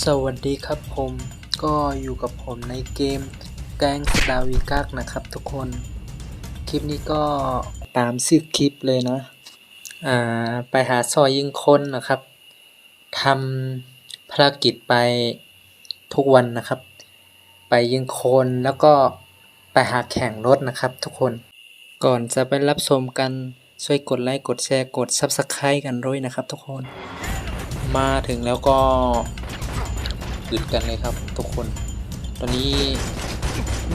สวัสดีครับผมก็อยู่กับผมในเกมแกงสตาร์วิกักนะครับทุกคน คลิปนี้ก็ตามชื่อคลิปเลยนะ อ่า ไปหาซอยยิงคนนะครับทำภารกิจไปทุกวันนะครับ ไปยิงคนแล้วก็ไปหาแข่งรถนะครับทุกคนก่อนจะไปรับชมกันช่วยกดไลค์กดแชร์กด Subscribe กันด้วยนะครับทุกคน มาถึงแล้วก็ อึดกันเลยครับ ทุกคน ตอนนี้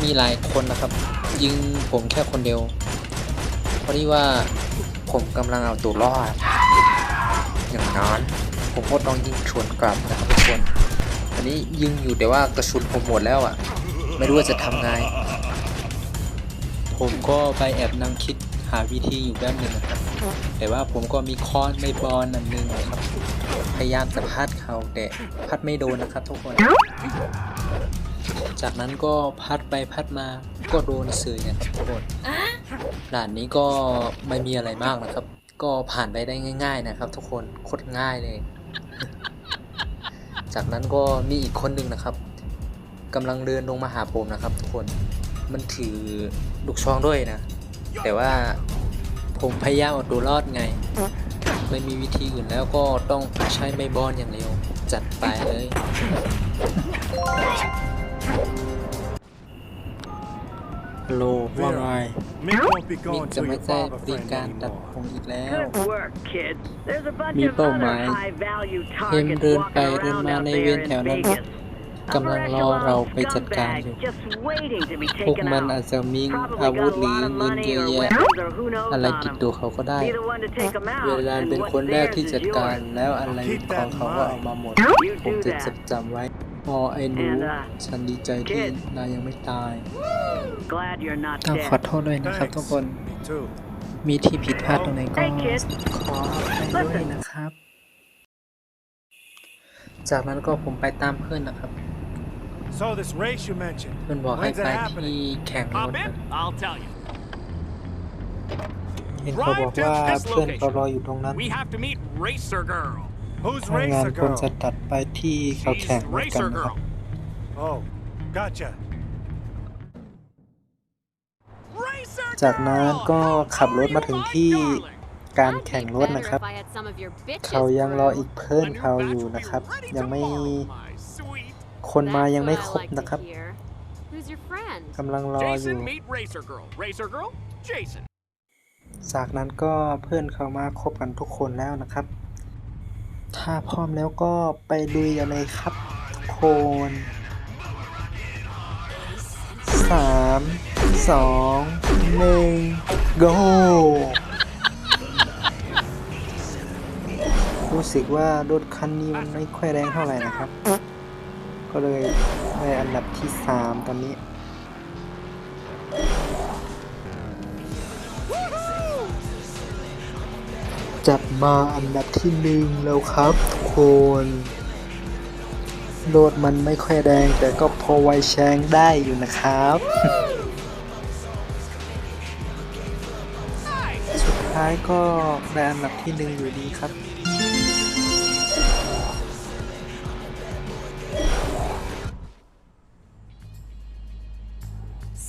มีหลายคนนะครับ ยิงผมแค่คนเดียวเพราะที่ว่าผมกำลังเอาตัวรอด อย่างนั้นผมก็ต้องยิงชวนกลับนะครับทุกคนอันนี้ยิงอยู่แต่ว่ากระสุนผมหมดแล้วอะ ไม่รู้ว่าจะทำไง ผมก็ไปแอบนั่งคิดหาวิธีอยู่แป๊บหนึงนะครับ แต่ว่าผมก็มีค้อนไม่บอลอันหนึงนะครับ พยายามจะพัดเขาแต่พัดไม่โดนนะครับทุกคน จากนั้นก็พัดไปพัดมาก็โดนเสือยนะครับทุกคนด่านนี้ก็ไม่มีอะไรมากนะครับ ก็ผ่านไปได้ง่าย ๆนะครับ ทุกคนโคตรง่ายเลย จากนั้นก็มีอีกคนหนึ่งนะครับกำลังเดินลงมาหาผมนะครับ ทุกคนมันถือลูกช่องด้วยนะ แต่ว่าผมพยายามเอาตัวรอดไง ไม่มีวิธีอื่นแล้วก็ต้องใช้ไม้บอลอย่างเดียว จัดไปเลยฮัลโหลว่าไง Mick won't be มิก going จะ to ไม่ your ใช่ father บริ friend การตัด anymore. ผมอีกแล้ว Good work, kid. There's a bunch มี of เป้า other หมาย high-value เห็น targets เดิน walking ไปเดิน around มา out ใน there เวร in แถวนั้น Vegas. กำลังรอเราไปจัดการอยู่ พวกมันอาจจะมีอาวุธหรือเงินเยอะแยะ อะไรติดตัวเขาก็ได้ เวลาเป็นคนแรกที่จัดการแล้วอะไรของเขาก็เอามาหมด ผมจะจดจำไว้พอไอ้หนูฉันดีใจที่นายยังไม่ตายต้องขอโทษด้วยนะครับทุกคน มีที่ผิดพลาดตรงไหนก็ขออภัยด้วยนะครับ จากนั้นก็ผมไปตามเพื่อนนะครับ So this race you mentioned. เพื่อนบอกให้ When's ไป it ที่ happening? แข่งรถ Hop ครั in, บ I'll tell you. เห็นเขาบอกว่าเพื่อนเขารออยู่ตรงนั้น We have to meet Racer Girl. Who's ทางงาน Racer ควรจะ Girl? ตัดไปที่เขา She's แข่งรถกัน Racer นะครับ Girl. Oh, gotcha. Racer จากนั้น Girl! ก็ How ขับรถ are มา you, ถึง my ที่ darling? การแข่งรถนะครับ เขายังรออีกเพื่อน A new เขา batch อยู่ will be นะครับ ready ยังไม่ tomorrow, my sweet. คนมายังไม่ครบนะครับ Who's your friend? กำลังรออยู่ Jason, meet Racer Girl. Racer Girl, Jason. จากนั้นก็เพื่อนเขามาครบกันทุกคนแล้วนะครับ ถ้าพร้อมแล้วก็ไปลุยกันเลยครับทุกคนสามสองหนึ่ง go รู้สึกว่ารถคันนี้มันไม่ค่อยแรงเท่าไหร่นะครับ ก็เลยได้อันดับที่สามตอนนี้ จับมาอันดับที่หนึ่งแล้วครับทุกคนโลดมันไม่ค่อยแรงแต่ก็พอไวแชงได้อยู่นะครับ สุดท้ายก็ได้อันดับที่หนึ่งอยู่ดีครับ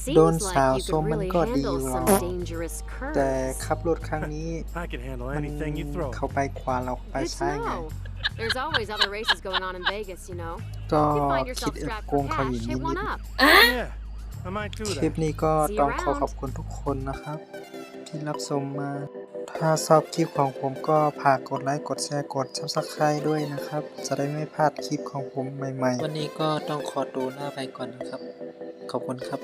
Seems Don't like sound you so could really man got handle you some wrong. dangerous แต่ curves. ขับรถครั้งนี้ I can handle มัน anything you throw. เขาไปขวาเราไป Good to ซ้ายไง know. There's always other races going on in Vegas, you know. ก็ If you find คิ yourself ดเอฟ strapped โก for งเขาอยู่ cash, นิ hit ด one ๆ up. Yeah, I might do คลิป that. นี้ก็ See you ต้องขอ around. ขอบคุณทุกคนนะครับ ที่รับชมมา ถ้าชอบคลิปของผมก็ฝากกดไลค์ กดแชร์ กด subscribe ด้วยนะครับ จะได้ไม่พลาดคลิปของผมใหม่ๆ วันนี้ก็ต้องขอตัวลาไปก่อนนะครับ ขอบคุณครับ